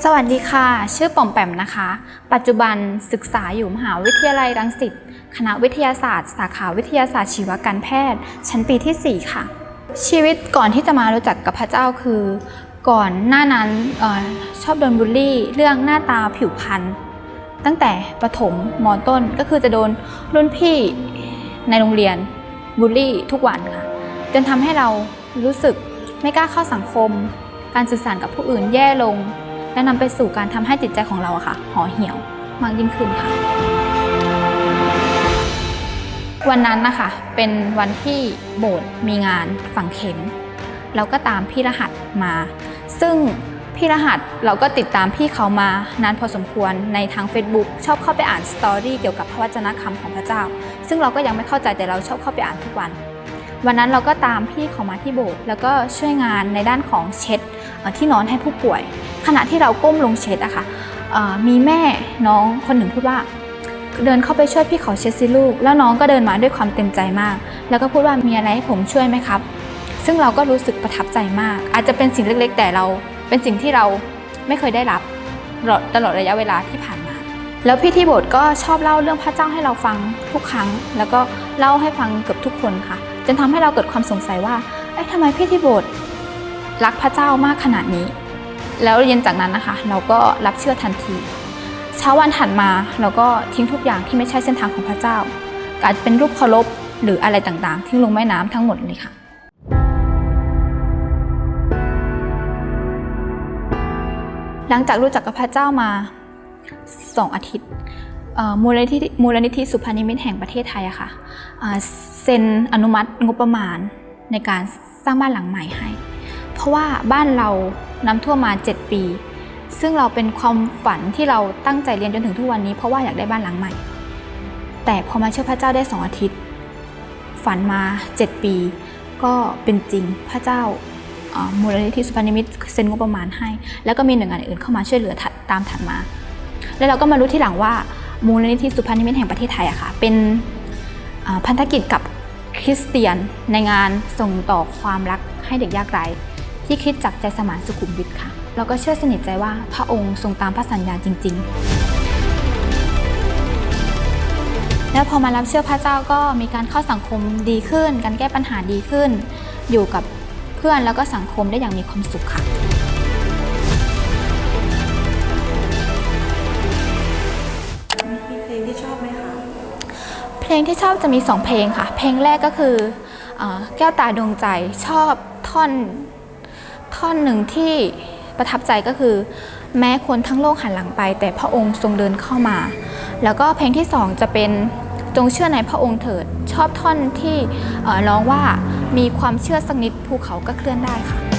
สวัสดีค่ะ ชื่อป่อมแปมนะคะ ปัจจุบันศึกษาอยู่มหาวิทยาลัยรังสิต คณะวิทยาศาสตร์ สาขาวิทยาศาสตร์ชีวการแพทย์ ชั้นปีที่ 4 ค่ะ ชีวิตก่อนที่จะมารู้จักกับพระเจ้าคือ ก่อนหน้านั้นออชอบโดนบูลลี่ เรื่องหน้าตาผิวพรรณตั้งแต่ประถมมต้นก็คือจะโดนรุ่นพี่ในโรงเรียนบูลลี่ทุกวันค่ะ จนทำให้เรารู้สึกไม่กล้าเข้าสังคม การสื่อสารกับผู้อื่นแย่ลง และนำไปสู่การทำให้จิตใจของเราอะค่ะห่อเหี่ยวมากยิ่งขึ้นค่ะ วันนั้นนะคะเป็นวันที่โบสถ์มีงานฝังเข็มเราก็ตามพี่รหัสมา ซึ่งพี่รหัสเราก็ติดตามพี่เขามานานพอสมควรในทาง Facebook ชอบเข้าไปอ่านสตอรี่เกี่ยวกับพระวจนะคำของพระเจ้า ซึ่งเราก็ยังไม่เข้าใจแต่เราชอบเข้าไปอ่านทุกวัน วันนั้นเราก็ตามพี่เขามาที่โบสถ์แล้วก็ช่วยงานในด้านของเช็ดที่นอนให้ผู้ป่วย ขณะที่เราก้มลงเช็ดอะค่ะเอ่อมีแม่น้องคนหนึ่งพูดว่า เดินเข้าไปช่วยพี่เขาเช็ดสิลูก แล้วน้องก็เดินมาด้วยความเต็มใจมาก แล้วก็พูดว่ามีอะไรให้ผมช่วยไหมครับ ซึ่งเราก็รู้สึกประทับใจมาก อาจจะเป็นสิ่งเล็กๆ แต่เรา เป็นสิ่งที่เราไม่เคยได้รับตลอดระยะเวลาที่ผ่านมา แล้วพี่ที่โบสถ์ก็ชอบเล่าเรื่องพระเจ้าให้เราฟังทุกครั้ง แล้วก็เล่าให้ฟังเกือบทุกคนค่ะ จนทำให้เราเกิดความสงสัยว่าเอ้ยทำไมพี่ที่โบสถ์รักพระเจ้ามากขนาดนี้ แล้วเย็นจากนั้นนะคะ เราก็รับเชื่อทันที เช้าวันถัดมาเราก็ทิ้งทุกอย่างที่ไม่ใช่เส้นทางของพระเจ้า กายเป็นรูปเคารพหรืออะไรต่างๆ ทิ้งลงแม่น้ำทั้งหมดเลยค่ะหลังจากรู้จักกับพระเจ้ามา2อาทิตย์มูลนิธิมูลนิธิสุพรรณนิมิตแห่งประเทศไทยอะค่ะอ่าเซ็นอนุมัติงบประมาณในการสร้างบ้านหลังใหม่ให้ เพราะว่าบ้านเรา น้ำท่วมมา 7 ปี ซึ่งเราเป็นความฝันที่เราตั้งใจเรียนจนถึงทุกวันนี้เพราะว่าอยากได้บ้านหลังใหม่ แต่พอมาเชื่อพระเจ้าได้2องอาทิตย์ ฝันมา 7 ปี ก็เป็นจริงพระเจ้ามูลนิธิสุพรรณนิมิตเซ็นงบประมาณให้ แล้วก็มีหน่วยงานอื่นเข้ามาช่วยเหลือตามถัดมา แล้วเราก็มารู้ที่หลังว่ามูลนิธิสุพรรณนิมิตแห่งประเทศไทยอะค่ะเป็นพันธกิจกับคริสเตียนในงานส่งต่อความรักให้เด็กยากไร้ ที่คริดจักรใจสมานสุขุมวิทค่ะเราก็เชื่อสนิทใจว่าพระองค์ทรงตามพระสัญญาจริง ๆ แล้วพอมารับเชื่อพระเจ้าก็มีการเข้าสังคมดีขึ้น การแก้ปัญหาดีขึ้น อยู่กับเพื่อนแล้วก็สังคมได้อย่างมีความสุขค่ะมีเพลงที่ชอบไหมคะเพลงที่ชอบจะมี 2 เพลงค่ะ เพลงแรกก็คือเออแก้วตาดวงใจชอบท่อน ท่อนหนึ่งที่ประทับใจก็คือ แม้คนทั้งโลกหันหลังไป แต่พระองค์ทรงเดินเข้ามา แล้วก็เพลงที่สองจะเป็นจงเชื่อในพระองค์เถิด ชอบท่อนที่เอ่อร้องว่ามีความเชื่อสักนิดภูเขาก็เคลื่อนได้ค่ะ